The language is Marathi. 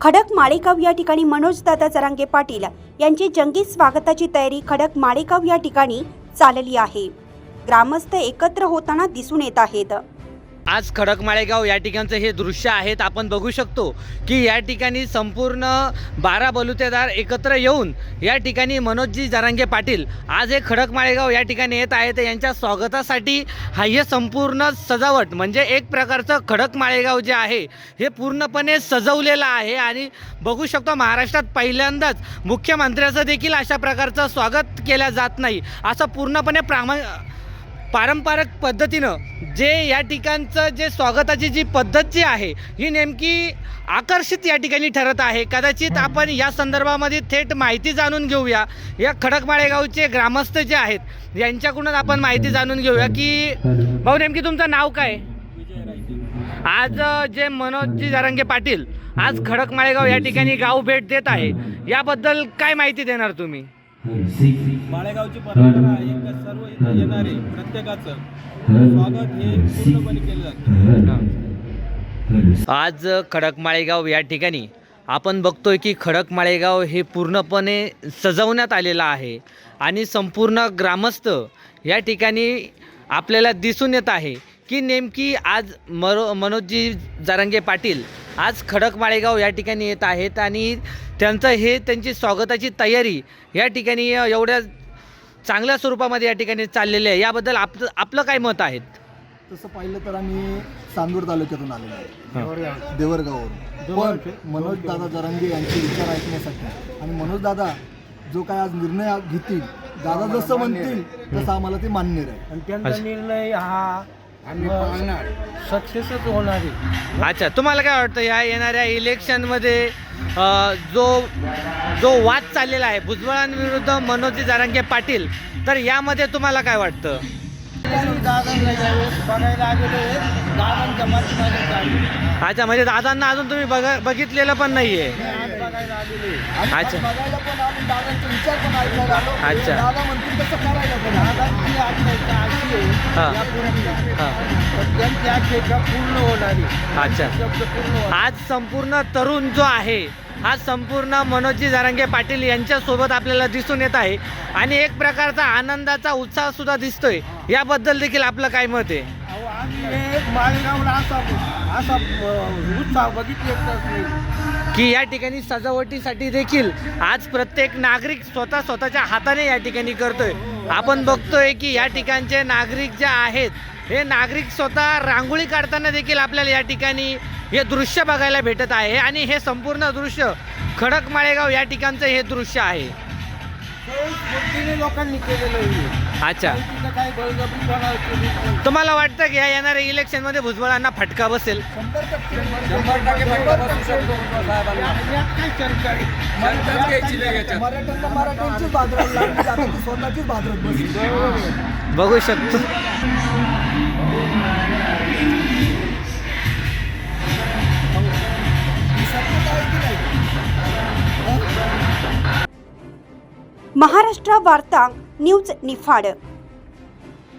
खडक माळेगाव या ठिकाणी मनोजदादा जरांगे पाटील यांची जंगी स्वागताची तयारी खडक माळेगाव या ठिकाणी चालली आहे. ग्रामस्थ एकत्र होताना दिसून येत आहेत. आज खडक माळेगाव या ठिकाणचं हे दृश्य आहेत आपण बघू शकतो की या ठिकाणी संपूर्ण बारा बलुतेदार एकत्र येऊन या ठिकाणी मनोजजी जरांगे पाटील आज हे खडक माळेगाव या ठिकाणी येत आहेत. यांच्या स्वागतासाठी हा हे संपूर्ण सजावट म्हणजे एक प्रकारचं खडक माळेगाव जे आहे हे पूर्णपणे सजवलेलं आहे आणि बघू शकतो महाराष्ट्रात पहिल्यांदाच मुख्यमंत्र्याचं देखील अशा प्रकारचं स्वागत केलं जात नाही. असं पूर्णपणे प्रामा पारंपरिक पद्धतीनं जे या ठिकाणचं जे स्वागताची जी पद्धत जी आहे ही नेमकी आकर्षित या ठिकाणी ठरत आहे. कदाचित आपण या संदर्भामध्ये थेट माहिती जाणून घेऊया. या खडकमाळेगावचे ग्रामस्थ जे आहेत यांच्याकडूनच आपण माहिती जाणून घेऊया की भाऊ नेमकी तुमचं नाव काय? आज जे मनोजजी जारंगे पाटील आज खडक माळेगाव या ठिकाणी गाव भेट देत आहे. याबद्दल काय माहिती देणार तुम्ही? माळेगावची परंपरा आहे का सर्व इथे येणारे प्रत्येकाचं स्वागत हे पूर्णपणे केलं जातं. आज खडक माळेगाव या ठिकाणी आपण बघतोय की खडक माळेगाव हे पूर्णपणे सजवण्यात आलेलं आहे आणि संपूर्ण ग्रामस्थ या ठिकाणी आपल्याला दिसून येत आहे की नेमकी आज मरो मनोजजी जारंगे पाटील आज खडक माळेगाव या ठिकाणी येत आहेत आणि त्यांचं हे त्यांची स्वागताची तयारी या ठिकाणी एवढ्या चांगल्या स्वरूपामध्ये या ठिकाणी चाललेली आहे. याबद्दल आपलं आपलं काय मत आहेत? तसं पाहिलं तर आम्ही चांदूर तालुक्यातून आलेलो आहे. देवरगाववरून. पण मनोज दादा जरांगे यांचे विचार ऐकण्यासाठी आणि मनोज दादा जो काय आज निर्णय घेतील दादा जसं म्हणतील तसं आम्हाला ते मान्य राहील. आणि त्यांचा निर्णय हा सक्सेसच होणार आहे. अच्छा तुम्हाला काय वाटतं या येणाऱ्या इलेक्शनमध्ये अ, जो जो वाद चाललेला आहे भुजबळांविरुद्ध मनोजी जारांगे पाटील तर यामध्ये तुम्हाला काय वाटतं? दादांना यावेळेस बघायला आलेलो आहे दादांच्या माध्यमातून चालू अच्छा म्हणजे दादांना अजून तुम्ही बघा बघितलेलं पण नाहीये. बघायला आलेलो. आहे आणि अच्छा. आज बघायला पण आम्ही दादांचे विचार पण ऐकायला आलो. अच्छा. दादा म्हणतील तसं करायला पण आलो. दादांची आशा अशी. आहे यापूर्वी तर त्यांची आशा पूर्ण होणार आहे. अच्छा. शब्द पूर्ण होणार आज संपूर्ण तरुण जो आहे हा संपूर्ण मनोजी जारांगे पाटील यांच्यासोबत आपल्याला दिसून येत आहे. आणि एक प्रकारचा आनंदाचा उत्साह सुद्धा दिसतोय. याबद्दल देखील आपलं काय मत आहे? हे माळेगावला असा उत्साह बघितलेच नाही की या ठिकाणी सजावटीसाठी देखील आज प्रत्येक नागरिक स्वतः स्वतःच्या हाताने या ठिकाणी करतोय. आपण बघतोय की या ठिकाणचे नागरिक जे आहेत हे नागरिक स्वतः रांगोळी काढताना देखील आपल्याला या ठिकाणी हे दृश्य बघायला भेटत आहे आणि हे संपूर्ण दृश्य खडक माळेगाव या ठिकाणचं हे दृश्य आहे. लोकांनी केलेलं आहे. अच्छा काही बळजबरी कोणाला. तुम्हाला वाटतं की या येणाऱ्या इलेक्शनमध्ये भुजबळांना फटका बसेल शंभर टक्के शंभर टक्के फटका बसू शकतो साहेबांना. यात काय शंका आहे? मराठ्यांना मराठ्यांचीच बाजरात लागली आता ती स्वतःचीच बाजरात बसली बघू शकतो महाराष्ट्र वार्ता न्यूज निफाड.